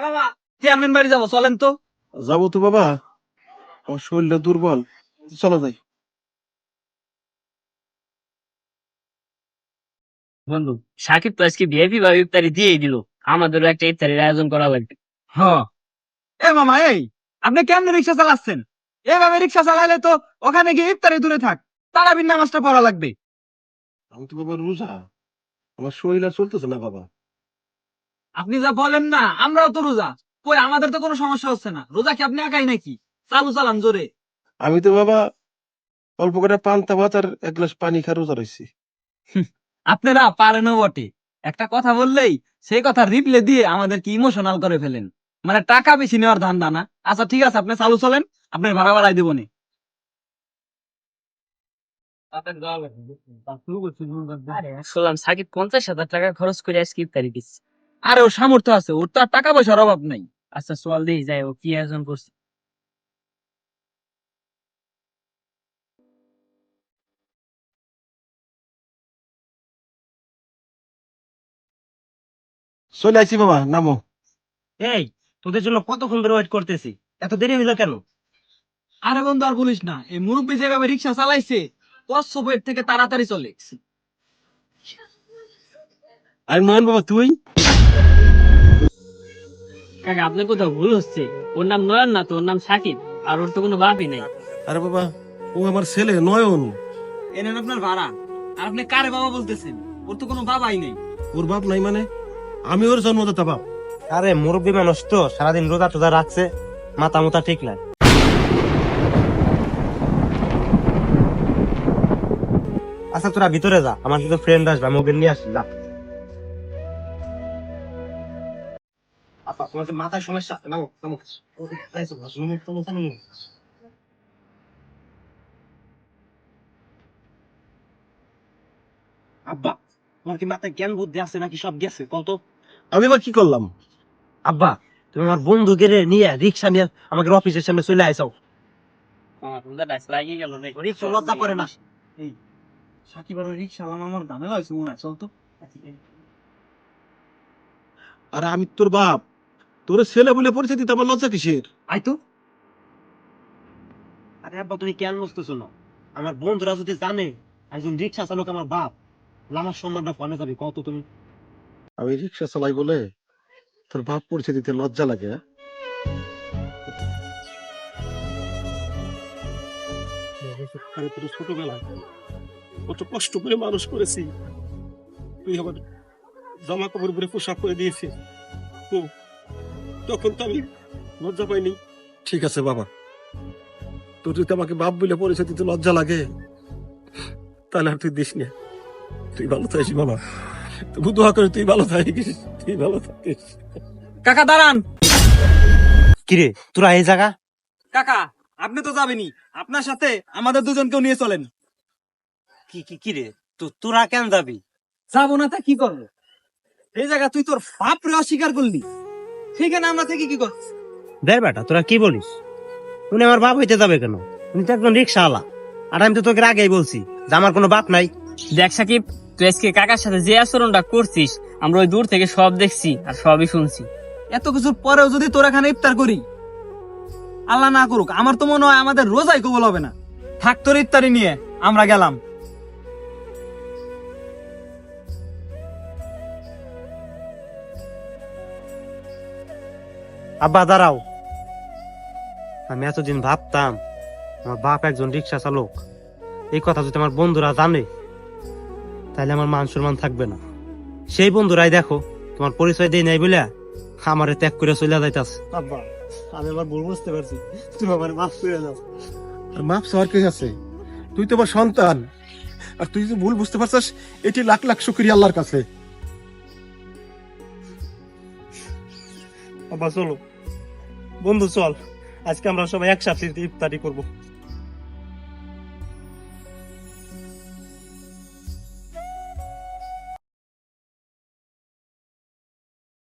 বাবা চেয়ারম্যান বাড়ি যাব চলেন তো। যাব তো বাবা। আমার শরীরটা দুর্বল। চলো যাই। বন্ধু সাকিব তো আজকে ভিআইপি বা ইফতারি দিয়েই দিল। আমাদেরও একটা ইফতারির আয়োজন করা লাগবে। হ্যাঁ। এ মামা এই আপনি কেমনে রিক্সা চালাচ্ছেন? এভাবে রিক্সা চালালে তো ওখানে গিয়ে ইফতারি দূরে থাক। তারাবির নামাজটা পড়া লাগবে। আমি তো বাবা রোজা। আমার শরীর আর চলতেছে না বাবা। আপনি যা বলেন না আমরাও তো রোজা। কই আমাদের তো কোনো সমস্যা হচ্ছে না। রোজা কি আপনি একাই নাকি? চালু চালান জোরে। আমি তো বাবা অল্প করে পান্তা ভাত আর এক গ্লাস পানি খা রোজা রয়েছি আপনারা পারেনও বটে। একটা কথা বললেই সেই কথা রিপ্লে দিয়ে আমাদের কি ইমোশনাল করে ফেলেন? মানে টাকা বেশি নেওয়ার ধান্দা না। আচ্ছা ঠিক আছে আপনি চালু চলেন আপনার ভাড়া বাড়াই দেবো নি। শুনলাম সাকিব পঞ্চাশ হাজার টাকা খরচ করে আজকে ইফতারি দিচ্ছে। আরে ওর সামর্থ্য আছে ওর তো আর টাকা পয়সার অভাব নাই। আচ্ছা সোয়াল দিয়ে যাই ও কি আয়োজন করছে? চলে আইছি বাবা নামো। এই তোদের জন্য কতক্ষণ ধরে ওয়েট করতেছি? এত দেরি হইল কেন? আরে বন্ধু আর বলিস না এই মুরব্বী যেভাবে রিক্সা চালাইছে বইয়ের থেকে তাড়াতাড়ি চলে আর নয়ন বাবা তুই? কাকা আপনার কোথাও ভুল হচ্ছে। ওর নাম নয়ন না তো ওর নাম সাকিব আর ওর তো কোনো বাপই নেই। আরে বাবা ও আমার ছেলে নয়ন। আপনার ভাড়া। আর আপনি কারে বাবা বলতেছেন? ওর তো কোনো বাবাই নেই। ওর বাপ নাই মানে? আমি ওর জন্মদাতা বাপ। আরে মুরব্বী মানুষ তো সারাদিন রোজা টোজা রাখছে মাথা মুথা ঠিক নাই। আচ্ছা তোরা ভিতরে যা আমার কিছু ফ্রেন্ড আসবে আমি ওকে নিয়ে আসি যা। তোমাদের মাথায় সমস্যা নামো নামো। নামো, নামো, নামো। আব্বা তোমার কি মাথায় জ্ঞান বুদ্ধি আছে নাকি সব গেছে কত আমি এবার কি করলাম? আব্বা তুমি আমার বন্ধুকে নিয়ে রিক্সা নিয়ে আমাকে অফিসের সামনে চলে আইসাও রিক্সা লজ্জা করে না। সাকিব আর রিক্সা আমার মনে হয় চল তো। আরে আমি তোর বাপ। তোর ছেলে বলে পরিচয় দিতে আমার লজ্জা কিসের? আই তো আরে আব্বা তুমি কেন বুঝতেছো না? আমার বন্ধুরা যদি জানে একজন রিক্সা চালক আমার বাপ তাহলে আমার সম্মানটা কমে যাবে। কত তুমি। আমি রিক্সা চালাই বলে তোর বাপ পরিচয় দিতে লজ্জা লাগে হ্যাঁ? আমি ছোটবেলায় কত কষ্ট করে মানুষ করেছি। তুই আমার জামা কাপড় পরে পোশাক করে দিয়েছিস। তো তখন তো আমি লজ্জা পাইনি। ঠিক আছে বাবা। তোর যদি আমাকে বাপ বলে পরিচয় দিতে লজ্জা লাগে তাহলে আর তুই দিস না তুই ভালো থাকিস বাবা। তবু দোয়া করে তুই ভালো থাকিস তুই ভালো থাকিস। কাকা দাঁড়ান। কিরে তোরা এই জায়গা? কাকা আপনি তো যাবেনি আপনার সাথে আমাদের দুজনকেও নিয়ে চলেন। কি কি কিরে তো তোরা কেন যাবি? যাব না তা কি করব? এই জায়গা তুই তোর বাপ রে অস্বীকার করলি। সেখানে আমরা থেকে কি করছি? দেখ বেটা তোরা কি বলিস? উনি আমার বাপ হইতে যাবে কেন? উনি তো একজন রিক্সা আলা আর আমি তো তোকে আগেই বলছি যে আমার কোনো বাপ নাই। দেখ সাকিব তুই আজকে কাকার সাথে যে আচরণটা করছিস আমরা ওই দূর থেকে সব দেখছি আর সবই শুনছি। এত কিছুর পরেও যদি তোর এখানে ইফতার করি আল্লাহ না করুক আমার তো মনে হয় আমাদের রোজাই কবল হবে না। থাক তোর ইফতারি নিয়ে আমরা গেলাম। আব্বা দাঁড়াও। আমি এতদিন ভাবতাম আমার বাপ একজন রিক্সা চালক। এই কথা যদি আমার বন্ধুরা জানে তাহলে আমার মান সম্মান থাকবে না। সেই বন্ধুরাই দেখো তোমার পরিচয় দেই নাই বলে আমারে ত্যাগ করে চলে যাইতাছে। আব্বা আমি আমার ভুল বুঝতে পারছি। তুমি আমার মাফ করে দাও। আর মাপ সবার কে আছে? তুই তো আমার সন্তান। আর তুই যদি ভুল বুঝতে পারছিস এটি লাখ লাখ শুক্রিয়া আল্লাহর কাছে। আব্বা চলো। বন্ধু চল। আজকে আমরা সবাই একসাথে ইফতারি করব।